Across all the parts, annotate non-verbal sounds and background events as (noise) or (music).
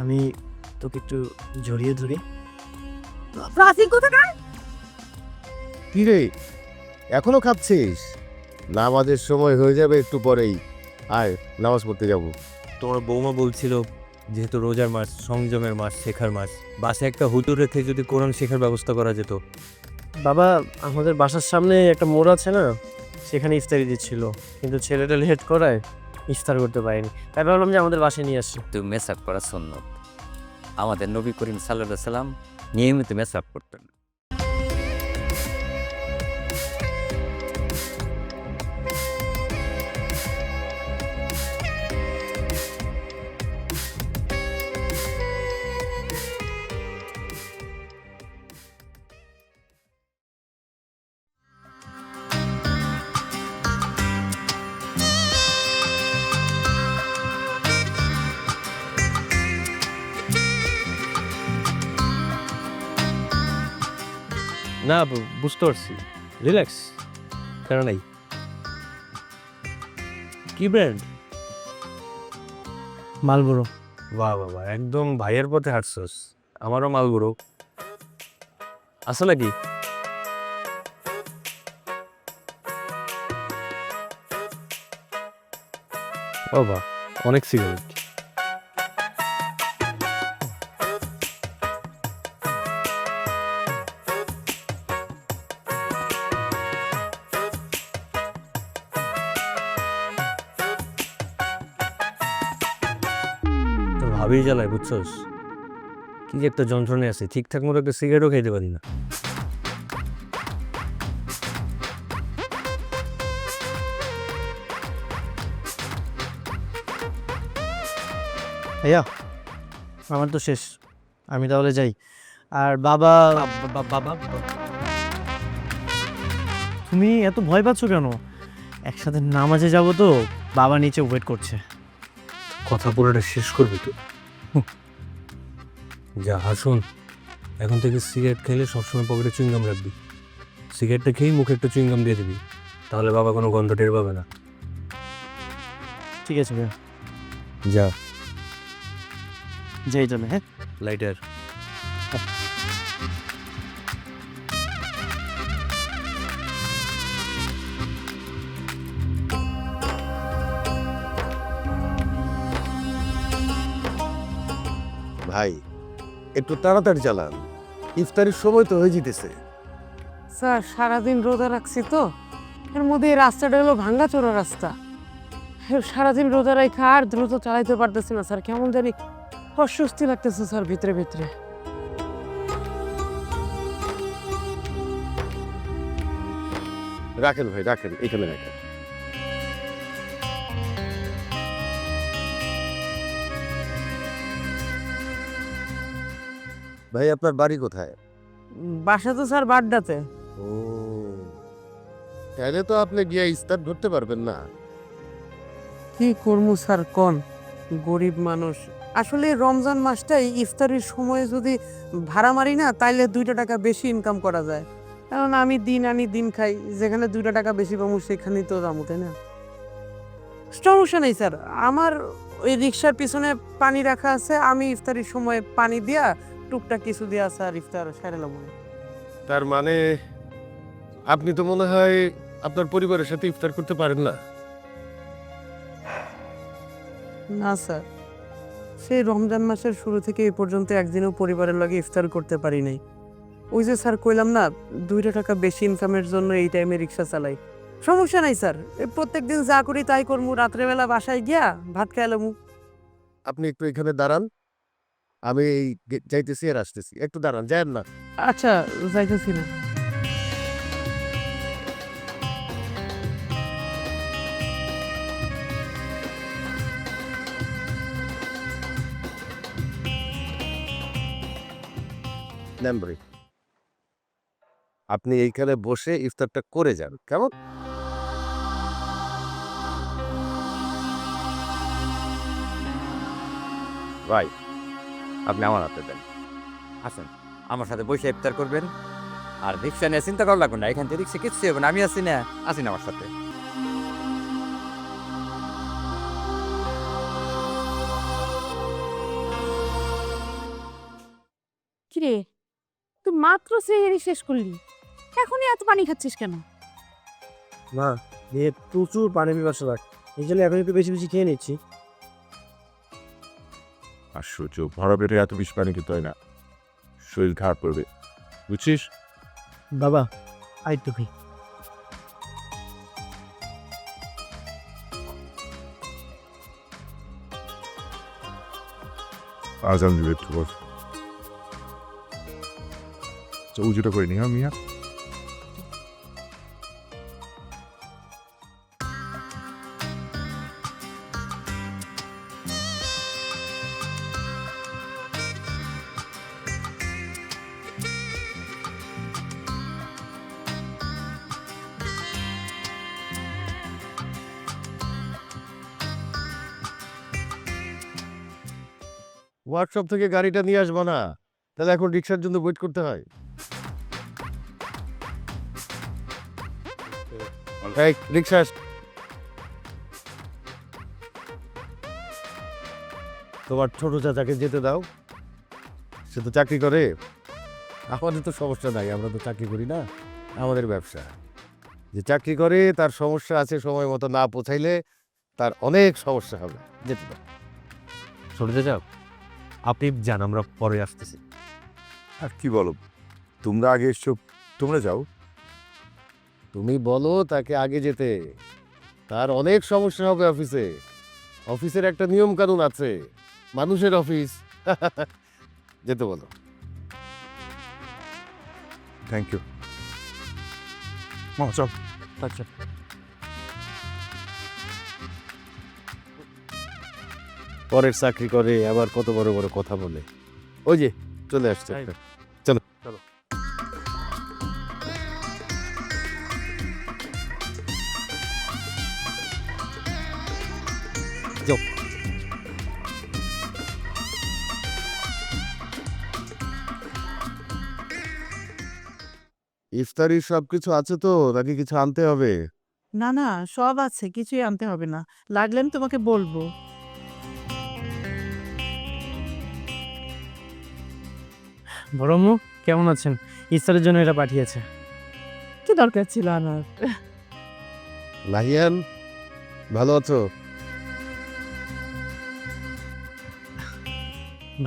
আমি তোকে একটু জড়িয়ে ধরি। রাসিক কোথাকার? কি রে এখনও খাচ্ছিস? নামাজের সময় হয়ে যাবে একটু পরেই। আয় নামাজ পড়তে যাব। তোমার বৌমা বলছিল যেহেতু রোজার মাস সংযমের মাস শেখার মাস বাসে একটা হুতুর রেখে যদি কোরআন শেখার ব্যবস্থা করা যেত। বাবা আমাদের বাসার সামনে একটা মোড় আছে না? সেখানে ইফতারি দিচ্ছিল। কিন্তু ছেলেটা লেট করায়। ইফতার করতে পারিনি। তাই ভাবলাম যে আমাদের বাসায় নিয়ে আসি। তো মেসাপ করা সন্ন্যত আমাদের নবী করিম সাল্লাহ সাল্লাম নিয়মিত মেসাপ করতেন। না বুঝতে পারছি। রিল্যাক্স কেন নাই কি ব্র্যান্ড মালবুরো বাহ বাবা একদম ভাইয়ের পথে হাঁটছস। আমারও মালবুরো আসলে নাকি? ও বাহ অনেক সিগারেট ভাবি জ্বালায় বুঝছস? কি যে একটা যন্ত্রণে আছে। ঠিকঠাক মতো একটা সিগারেটও খাইতে পারি না। ভাইয়া আমার তো শেষ। আমি তাহলে যাই। আর বাবা বাবা তুমি এত ভয় পাচ্ছ কেন? একসাথে নামাজে যাব তো বাবা নিচে ওয়েট করছে। কথা পুরোটা শেষ করবি তো? হুঁ। যা হাসুন এখন থেকে সিগারেট খেলে সবসময় পকেটে চুইংগাম রাখবি। সিগারেটটা খেয়েই মুখে একটা চুইংগাম দিয়ে দিবি তাহলে বাবা কোনো গন্ধ টের পাবে না। ঠিক আছে ভাইয়া। যা। যাই তাহলে হ্যাঁ? লাইটার ভাই একটু তাড়াতাড়ি চালান। ইফতারির সময় তো হয়ে যেতেছে। স্যার সারাদিন রোদা রাখছি তো। এর মধ্যে এই রাস্তাটা হলো ভাঙ্গা চোরা রাস্তা সারাদিন রোদা রাখা আর দ্রুত চালাইতে পারতেছি না স্যার। কেমন জানি অস্বস্তি লাগতেছে স্যার ভিতরে ভিতরে। রাখেন ভাই রাখেন এখানে রাখেন। ভাই আপনার বাড়ি কোথায়? বাসা তো স্যার বাড্ডাতে। ও তাহলে তো আপনি গিয়ে ইস্তার ধরতে পারবেন না। কি করব স্যার কন? গরিব মানুষ। আসলে রমজান মাসটাই ইফতারির সময় যদি ভাড়া মারি না তাইলে দুইটা টাকা বেশি ইনকাম করা যায়। কারণ আমি দিন আনি দিন খাই যেখানে দুইটা টাকা বেশি পাবো সেখানেই তো দামো তাই না? সমস্যা নেই স্যার। আমার ওই রিক্সার পিছনে পানি রাখা আছে আমি ইফতারির সময় পানি দিয়া টুকটাক কিছু দিয়া স্যার ইফতার সারেলাম তার মানে আপনি তো মনে হয় আপনার পরিবারের সাথে ইফতার করতে পারেন না? না স্যার। সেই রমজান মাসের শুরু থেকে এই পর্যন্ত একদিনও পরিবারের লগে ইফতার করতে পারি নাই। ওই যে স্যার কইলাম না দুইটা টাকা বেশি ইনকামের জন্য এই টাইমে রিক্সা চালাই। সমস্যা নাই স্যার। প্রত্যেক দিন যা করি তাই করমু। রাত্রেবেলা বাসায় গিয়া ভাত খাইলামু আপনি একটু এখানে দাঁড়ান। আমি এই যাইতেছি আর আসতেছি। একটু দাঁড়ান যায়েন না। আচ্ছা যাইতেছি না। নেন আপনি এইখানে বসে ইফতারটা করে যান কেমন? ভাই আপনি আমার হাতে দেন। আসেন আমার সাথে বসে ইফতার করবেন। আর রিক্সা নিয়ে চিন্তা করা লাগবে না এখান থেকে রিক্সা কিচ্ছু হবে না আমি আছি না আসেন আমার সাথে। কিরে তুই মাত্র সেহেরি শেষ করলি। এখনই এত পানি খাচ্ছিস কেন? মা দিয়ে প্রচুর পানি পিপাসা লাগে এই জন্য এখন একটু বেশি বেশি খেয়ে নিচ্ছি। আশ্চর্য ভরা পেটে এত বেশি পানি খেতে হয় না। শরীর খারাপ করবে বুঝছিস? বাবা আই তুমি। আজান দিবে একটু পর। তো উজুটা করে নি হ্যাঁ মিয়া? ওয়ার্কশপ থেকে গাড়িটা নিয়ে আসব না। তাহলে এখন রিক্সার জন্য ওয়েট করতে হয়। রিক্সা। তোমার ছোট চাচাকে যেতে দাও। সে তো চাকরি করে। আমাদের তো সমস্যা নাই, আমরা তো চাকরি করি না। আমাদের ব্যবসা। যে চাকরি করে, তার সমস্যা আছে সময় মতো না পৌঁছাইলে তার অনেক সমস্যা হবে। যেতে দাও। চলে যাও আপনি যান আমরা পরে আসতেছি। আর কি বলো? তোমরা আগে এসছো তোমরা যাও। তুমি বলো তাকে আগে যেতে। তার অনেক সমস্যা হবে অফিসে। অফিসের একটা নিয়ম কানুন আছে। মানুষের অফিস। (laughs) যেতে বলো। থ্যাংক ইউ চল। আচ্ছা। পরের চাকরি করে আবার কত বড় বড় কথা বলে। ওই যে চলে আসছে চলো। চলো। যাও। ইফতারির সব কিছু আছে তো নাকি কিছু আনতে হবে? না না সব আছে কিছুই আনতে হবে না। লাগলে আমি তোমাকে বলব। বড়ম্মু কেমন আছেন? ইস্তারের জন্য এটা পাঠিয়েছে। কি দরকার ছিল আনার? লাহিয়ান ভালো আছো?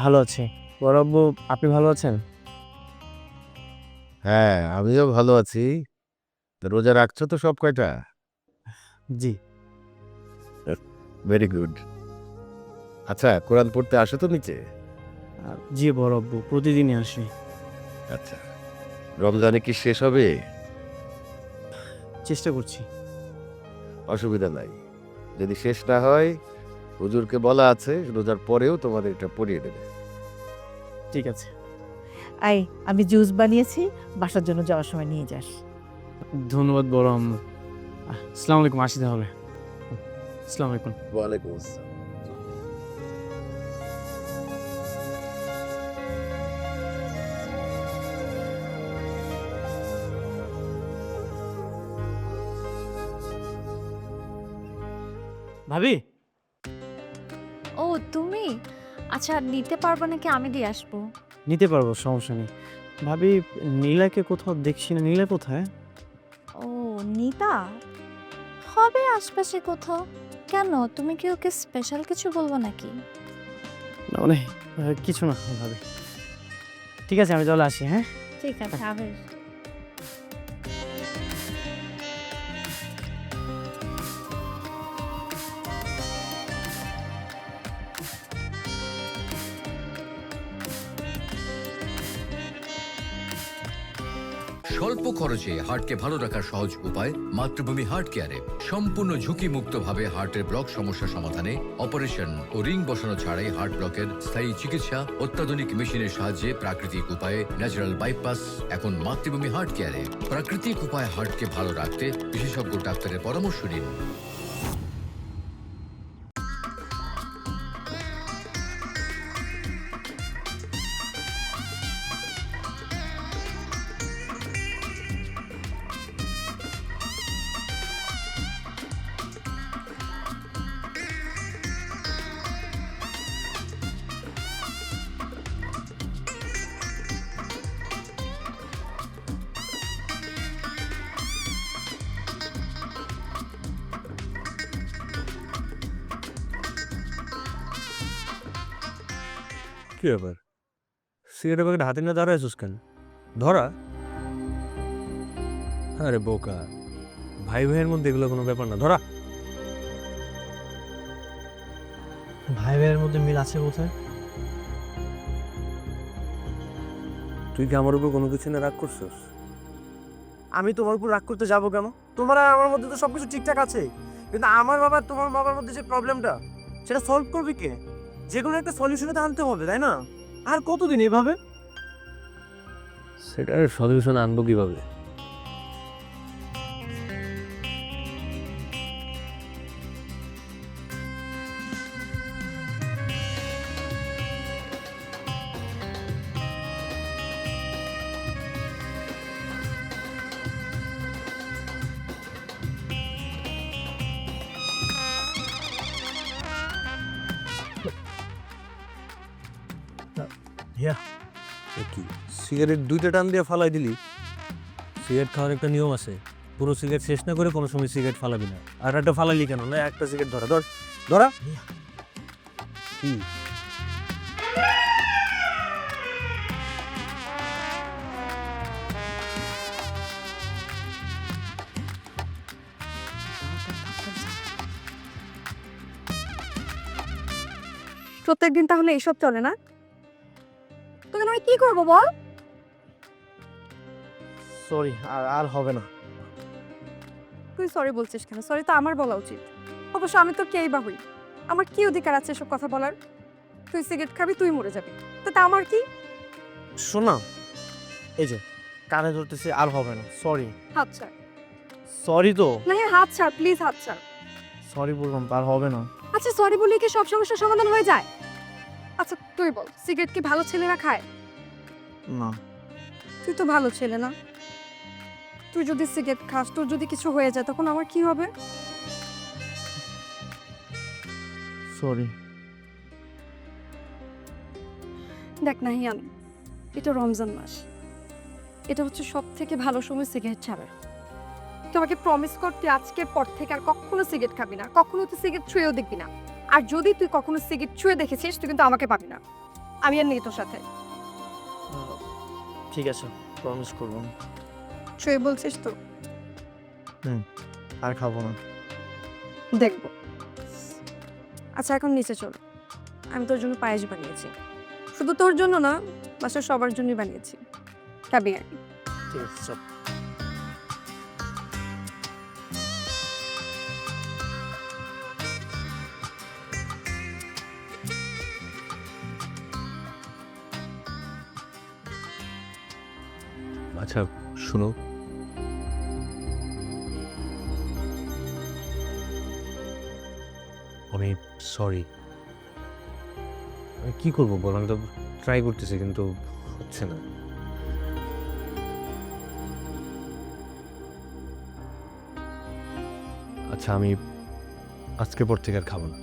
ভালো আছি। বড়ব্বু আপনি ভালো আছেন? হ্যাঁ আমিও ভালো আছি। তা রোজা রাখছো তো সব কয়টা? জি। ভেরি গুড আচ্ছা কোরআন পড়তে আসো তো নিচে। জি বড়ব্বু প্রতিদিনই আসি। আচ্ছা রমজানে কি শেষ হবে? চেষ্টা করছি। অসুবিধা নাই। যদি শেষ না হয় হুজুরকে বলা আছে রোজার পরেও তোমাদের এটা পড়িয়ে দেবে। ঠিক আছে। আই আমি জুস বানিয়েছি বাসার জন্য যাওয়ার সময় নিয়ে যাস। ধন্যবাদ বড় আম্মু। আসসালামু আলাইকুম আসি তাহলে। আসসালামু আলাইকুম। ওয়ালাইকুম আসসালাম। ভাবি? ও তুমি? আচ্ছা নিতে পারব নাকি আমি দিয়ে আসব? নিতে পারব সমস্যা নেই। ভাবি নীলাকে কোথাও দেখছি না। নীলা কোথায়? ও নিতা? হবে আশপাশে কোথাও? কেন? তুমি কি ওকে স্পেশাল কিছু বলব নাকি? না মানে কিছু না ভাবি। ঠিক আছে আমি চলে আসি হ্যাঁ? ঠিক আছে আবেশ স্বল্প খরচে হার্টকে ভালো রাখার সহজ উপায় মাতৃভূমি হার্ট কেয়ারে। সম্পূর্ণ ঝুঁকিমুক্তভাবে হার্টের ব্লক সমস্যা সমাধানে অপারেশন ও রিং বসানো ছাড়াই হার্ট ব্লকের স্থায়ী চিকিৎসা অত্যাধুনিক মেশিনের সাহায্যে প্রাকৃতিক উপায়ে ন্যাচারাল বাইপাস, এখন মাতৃভূমি হার্ট কেয়ারে। প্রাকৃতিক উপায়ে হার্টকে ভালো রাখতে বিশেষজ্ঞ ডাক্তারের পরামর্শ নিন। কি ব্যাপার? সিগারেটের প্যাকেট হাতে না দাঁড়ায় আছিস কেন? ধরা? আরে বোকা ভাই ভাইয়ের মধ্যে এগুলো কোনো ব্যাপার না ধরা। ভাই ভাইয়ের মধ্যে মিল আছে কোথায় তুই কি আমার উপর কোনো কিছু না রাগ করছিস? আমি তোমার উপর রাগ করতে যাব কেন? তোমার আর আমার মধ্যে তো সবকিছু ঠিকঠাক আছে। কিন্তু আমার বাবা তোমার বাবার মধ্যে যে প্রবলেমটা সেটা সলভ করবে কে? যে কোনো একটা সলিউশনে তো আনতে হবে, তাই না? আর কতদিন এভাবে? সেটার সলিউশন আনব কীভাবে? ইয়া কি সিগারেট দুইটা টান দিয়ে ফালাই দিলি। সিগারেট খাওয়ার একটা নিয়ম আছে। পুরো সিগারেট শেষ না করে কোনো সময় সিগারেট ফালাবি না। আর একটা ফালাইলি কেন? না একটা সিগারেট ধরা। ধর। ধরা। কি? প্রত্যেকদিন তাহলে এইসব চলে না? কি করব বল? সরি আর আর হবে না। তুই সরি বলছিস কেন? সরি তো আমার বলা উচিত। অবশ্য আমি তো কেই বা হই। আমার কি অধিকার আছে এসব কথা বলার? তুই সিগারেট খাবি তুই মরে যাবি। তাতে আমার কি? শোনা এই যে কানে ধরতেছে আর হবে না। সরি হাত ছাড়। সরি তো? না হ্যাঁ হাত ছাড় প্লিজ হাত ছাড়। সরি বললাম আর হবে না। আচ্ছা সরি বলে কি সব সমস্যার সমাধান হয়ে যায়? আচ্ছা তুই বল সিগারেট কি ভালো ছেলেরা খায়? না। তুই তো ভালো ছেলে না। তুই যদি সিগারেট খাস তোর যদি কিছু হয়ে যায় তখন আমার কি হবে? সরি দেখ না হিয়ান এটা রমজান মাস। এটা হচ্ছে সব থেকে ভালো সময় সিগারেট ছাড়ার। তোমাকে প্রমিস কর তুই আজকের পর থেকে আর কখনো সিগারেট খাবি না। কখনো তুই সিগারেট ছুঁয়েও দেখবি না। আর যদি তুই কখনো সিগারেট ছুঁয়ে দেখেছিস তুই কিন্তু আমাকে পাবি না। আমি আর নেই তোর সাথে। ঠিক আছে প্রমিস করব। তুই বলছিস তো। হুম আর খাব না। দেখব। আচ্ছা এখন নিচে চল। আমি তোর জন্য পায়েস বানিয়েছি। শুধু তোর জন্য না বাসার সবার জন্যই বানিয়েছি। খাবি আর কি। ঠিক আছে আচ্ছা শুনো। আমি সরি আমি কি করব বল? আমি তো ট্রাই করতেছি কিন্তু হচ্ছে না। আচ্ছা আমি আজকে পর থেকে আর খাব না।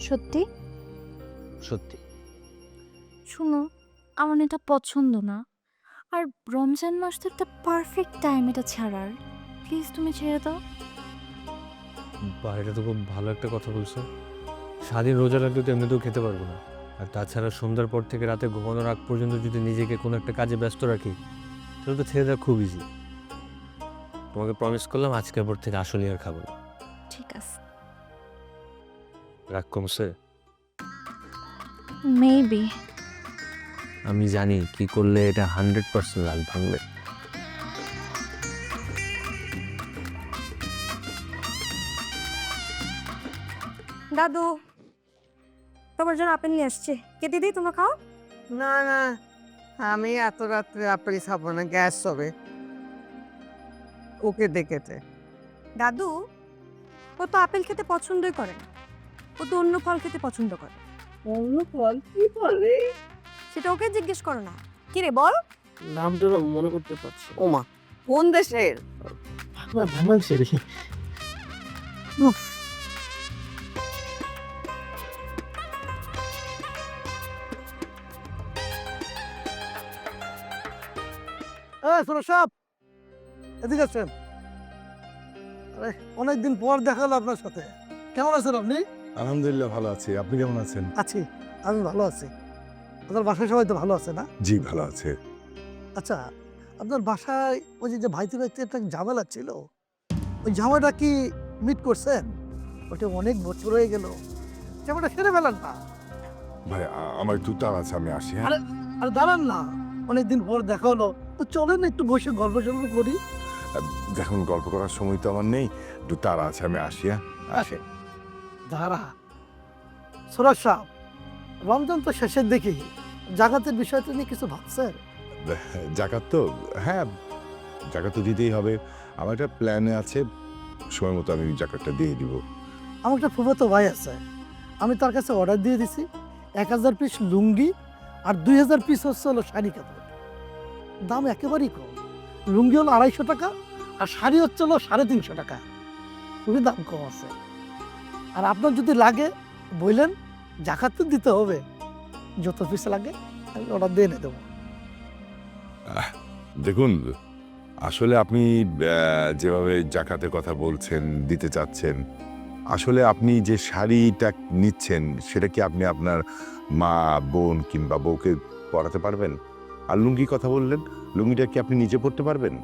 সত্যি? সত্যি। শুনো আমার এটা পছন্দ না। আর রমজান মাস তো একটা পারফেক্ট টাইম এটা ছাড়ার। প্লিজ তুমি ছেড়ে দাও। বা এটা তো খুব ভালো একটা কথা বলছো। স্বাধীন রোজা রাখলে তো এমনিতেও খেতে পারব না। আর তাছাড়া সন্ধ্যার পর থেকে রাতে ঘুমানোর আগ পর্যন্ত যদি নিজেকে কোনো একটা কাজে ব্যস্ত রাখি তাহলে তো ছেড়ে দেওয়া খুব ইজি তোমাকে প্রমিস করলাম আজকের পর থেকে আসলে আর খাব না। ঠিক আছে। রাগ কমছে মেবি আমি জানি কি করলে এটা হান্ড্রেড পার্সেন্ট রাগ ভাঙবে। দাদু তোমার জন্য আপেল নিয়ে আসছে। কেটে দিই তোমরা খাও? না না আমি এত রাত্রে আপেল খাব না গ্যাস হবে। ওকে দেখেতে দাদু ও তো আপেল খেতে পছন্দই করে না। ও তো অন্য ফল খেতে পছন্দ করে। অন্য ফল কি বলে? সেটা ওকে জিজ্ঞেস করো না। কি রে বল। নামটা না মনে করতে পারছি ওমা কোন দেশের? বাংলাদেশের সাপ এদিকে আছেন আরে অনেকদিন পর দেখা হলো আপনার সাথে। কেমন আছেন আপনি? আলহামদুলিল্লাহ ভালো আছি। আপনি কেমন আছেন? আছি আমি ভালো আছি। আপনার বাসায় সবাই তো ভালো আছে না? জি ভালো আছে। আচ্ছা আপনার বাসায় ওই যে- ভাইতে ভাইতে একটা ঝামেলা ছিল ওই ঝামেলাটা কি মিট করছেন? ওটা অনেক বছর হয়ে গেল। ঝামেলাটা সেরে ফেলেন না। ভাই আমার একটু তার আছে আমি আসি হ্যাঁ? আরে আর দাঁড়ান না। অনেকদিন পর দেখা হলো। তো চলেন একটু বসে গল্প সল্প করি। দেখুন গল্প করার সময় তো আমার নেই। একটু তার আছে আমি আসি হ্যাঁ? আসে দাঁড়া। সুরাজ সাহ রমজান তো শেষের দিকে জাগাতের বিষয়টা নিয়ে কিছু ভাবছেন? জাকাত তো হ্যাঁ জাকাত তো দিতেই হবে। আমার একটা প্ল্যানে আছে সময় মতো আমি জাকাতটা দিয়ে দিব। আমার একটা ফুফাতো ভাই আছে। আমি তার কাছে অর্ডার দিয়ে দিছি। এক হাজার পিস লুঙ্গি আর দুই হাজার পিস হচ্ছে হলো শাড়ি কাপড়। দাম একেবারেই কম। লুঙ্গি হলো আড়াইশো টাকা আর শাড়ি হচ্ছে হলো সাড়ে তিনশো টাকা। খুবই দাম কম আছে। আর আপনার যদি লাগে বললেন জাকাত তো দিতে হবে। যত পিস লাগে আমি অর্ডার দিয়ে এনে দেবো। দেখুন আসলে আপনি যেভাবে জাকাতের কথা বলছেন দিতে চাচ্ছেন আসলে আপনি যে শাড়িটা নিচ্ছেন সেটা কি আপনি আপনার মা বোন কিংবা বউকে পরাতে পারবেন? আর লুঙ্গি কথা বললেন লুঙ্গিটা কি আপনি নিজে পরতে পারবেন?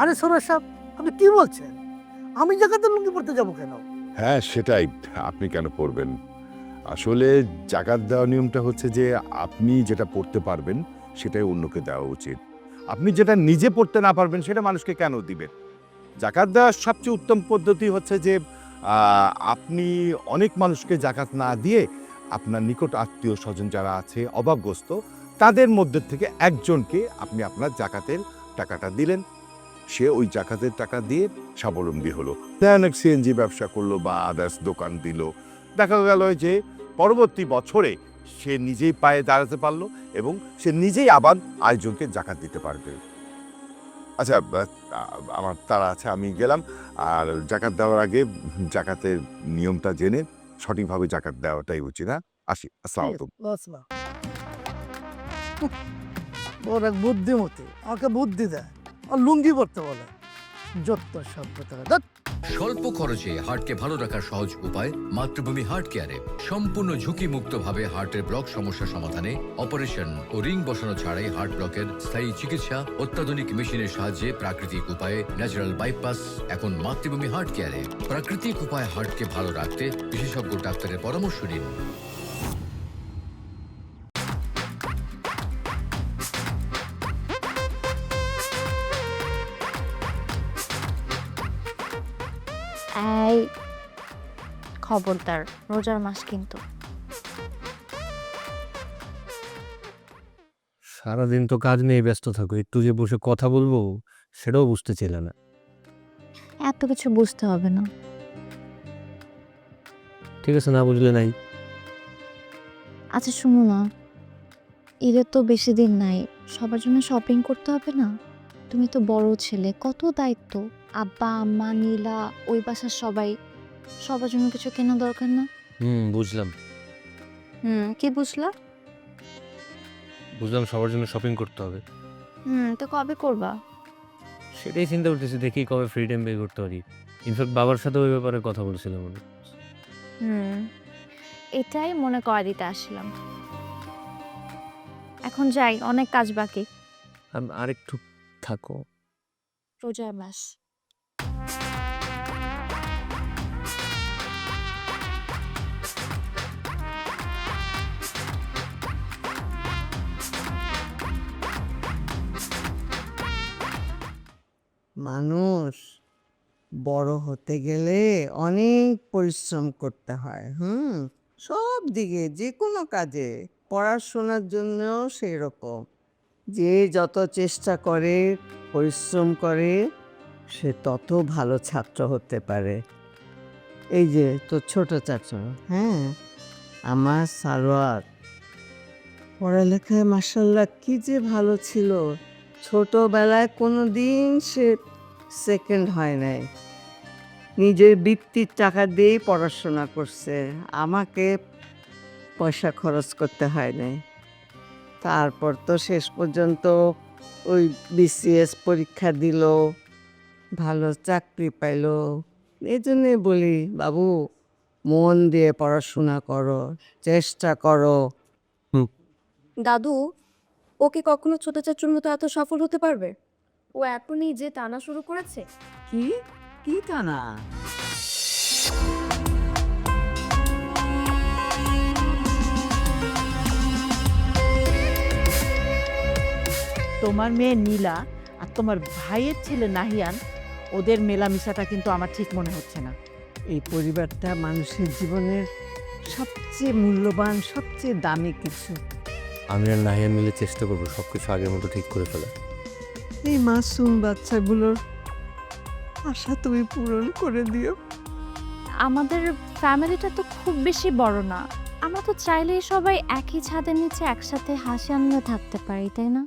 আরে সুরেশ সাহেব আপনি কি বলছেন? আমি জাকাতের লুঙ্গি পড়তে যাব কেন? হ্যাঁ সেটাই। আপনি কেন পড়বেন আসলে জাকাত দেওয়া নিয়মটা হচ্ছে যে আপনি যেটা পড়তে পারবেন সেটাই অন্যকে দেওয়া উচিত। আপনি যেটা নিজে পড়তে না পারবেন সেটা মানুষকে কেন দিবেন? জাকাত দেওয়ার সবচেয়ে উত্তম পদ্ধতি হচ্ছে যে আপনি অনেক মানুষকে জাকাত না দিয়ে আপনার নিকট আত্মীয় স্বজন যারা আছে, অভাবগ্রস্ত, তাদের মধ্যে থেকে একজনকে আপনি আপনার জাকাতের টাকাটা দিলেন। সে ওই জাকাতের টাকা দিয়ে স্বাবলম্বী হলো। সিএনজি ব্যবসা করল বা আদার্স দোকান দিল। দেখা গেল যে পরবর্তী বছরে সে নিজেই পায়ে দাঁড়াতে পারল এবং সে নিজেই আবার আয়োজনকে জাকাত দিতে পারবে। আচ্ছা আমার তারা আছে, আমি গেলাম। আর জাকাত দেওয়ার আগে জাকাতের নিয়মটা জেনে সঠিকভাবে জাকাত দেওয়াটাই উচিত হ্যাঁ? আসি, আসসালাম ওর এক বুদ্ধিমতী, আমাকে বুদ্ধি দেয়। আর লুঙ্গি পরতে বলে। যত সভ্যতা। স্বল্প খরচে হার্টকে ভালো রাখার সহজ উপায় মাতৃভূমি হার্ট কেয়ারে। সম্পূর্ণ ঝুঁকিমুক্তভাবে হার্টের ব্লক সমস্যা সমাধানে অপারেশন ও রিং বসানো ছাড়াই হার্ট ব্লকের স্থায়ী চিকিৎসা অত্যাধুনিক মেশিনের সাহায্যে প্রাকৃতিক উপায়ে ন্যাচারাল বাইপাস, এখন মাতৃভূমি হার্ট কেয়ারে। প্রাকৃতিক উপায়ে হার্টকে ভালো রাখতে বিশেষজ্ঞ ডাক্তারের পরামর্শ নিন। খবরদার রোজার মাস কিন্তু। সারাদিন তো কাজ নিয়ে ব্যস্ত থাকো একটু যে বসে কথা বলব সেটাও বুঝতে ছিলে না। এত কিছু বুঝতে হবে না। ঠিক আছে না বুঝলে নাই। আচ্ছা শুনো না। ঈদের তো বেশি দিন নাই সবার জন্য শপিং করতে হবে না? তুমি তো বড় ছেলে কত দায়িত্ব? আব্বা আম্মা নীলা ওই বাসার সবাই সবার জন্য কিছু কেনা দরকার না? হুম বুঝলাম। হুম কি বুঝলা? বুঝলাম সবার জন্য শপিং করতে হবে। হুম তো কবে করবা? সেটাই চিন্তা করতেছি দেখি কবে ফ্রি টাইম বের করতে পারি। ইনফ্যাক্ট বাবার সাথে ওই ব্যাপারে কথা বলছিলাম আমি। হুম এটাই মনে করা দিতে আসলাম। এখন যাই অনেক কাজ বাকি। আরেকটু থাকো। রোজার মাস। মানুষ বড় হতে গেলে অনেক পরিশ্রম করতে হয়, হুম? সব দিকে যে কোনো কাজে পড়াশোনার জন্যও সেই রকম যে যত চেষ্টা করে, পরিশ্রম করে, সে তত ভালো ছাত্র হতে পারে। এই যে তোর ছোট চাচা হ্যাঁ? আমার সালোয়ার পড়ালেখায় মাসাল্লাহ কি যে ভালো ছিল। ছোটবেলায় কোনো দিন সে সেকেন্ড হয় নাই। নিজের বৃত্তির টাকা দিয়েই পড়াশোনা করছে। আমাকে পয়সা খরচ করতে হয় নাই। তারপর তো শেষ পর্যন্ত ওই বিসিএস পরীক্ষা দিল ভালো চাকরি পাইল। এই জন্যে বলি বাবু মন দিয়ে পড়াশোনা করো চেষ্টা করো। দাদু ওকে কখনো ছোট চাচুর মতো এত সফল হতে পারবে? ও এখনই যে টানা শুরু করেছে। কি? কি টানা? তোমার মেয়ে নীলা আর তোমার ভাইয়ের ছেলে নাহিয়ান ওদের মেলামেশাটা কিন্তু আমার ঠিক মনে হচ্ছে না। এই পরিবারটা মানুষের জীবনের সবচেয়ে মূল্যবান সবচেয়ে দামি কিছু। আমি আর নাহিয়া মিলে চেষ্টা করব সব কিছু আগের মতো ঠিক করে ফেলা এই মাসুম বাচ্চাগুলোর আশা তুমি পূরণ করে দিও। আমাদের ফ্যামিলিটা তো খুব বেশি বড় না। আমরা তো চাইলেই সবাই একই ছাদের নিচে একসাথে হাসি আনন্দে থাকতে পারি তাই না?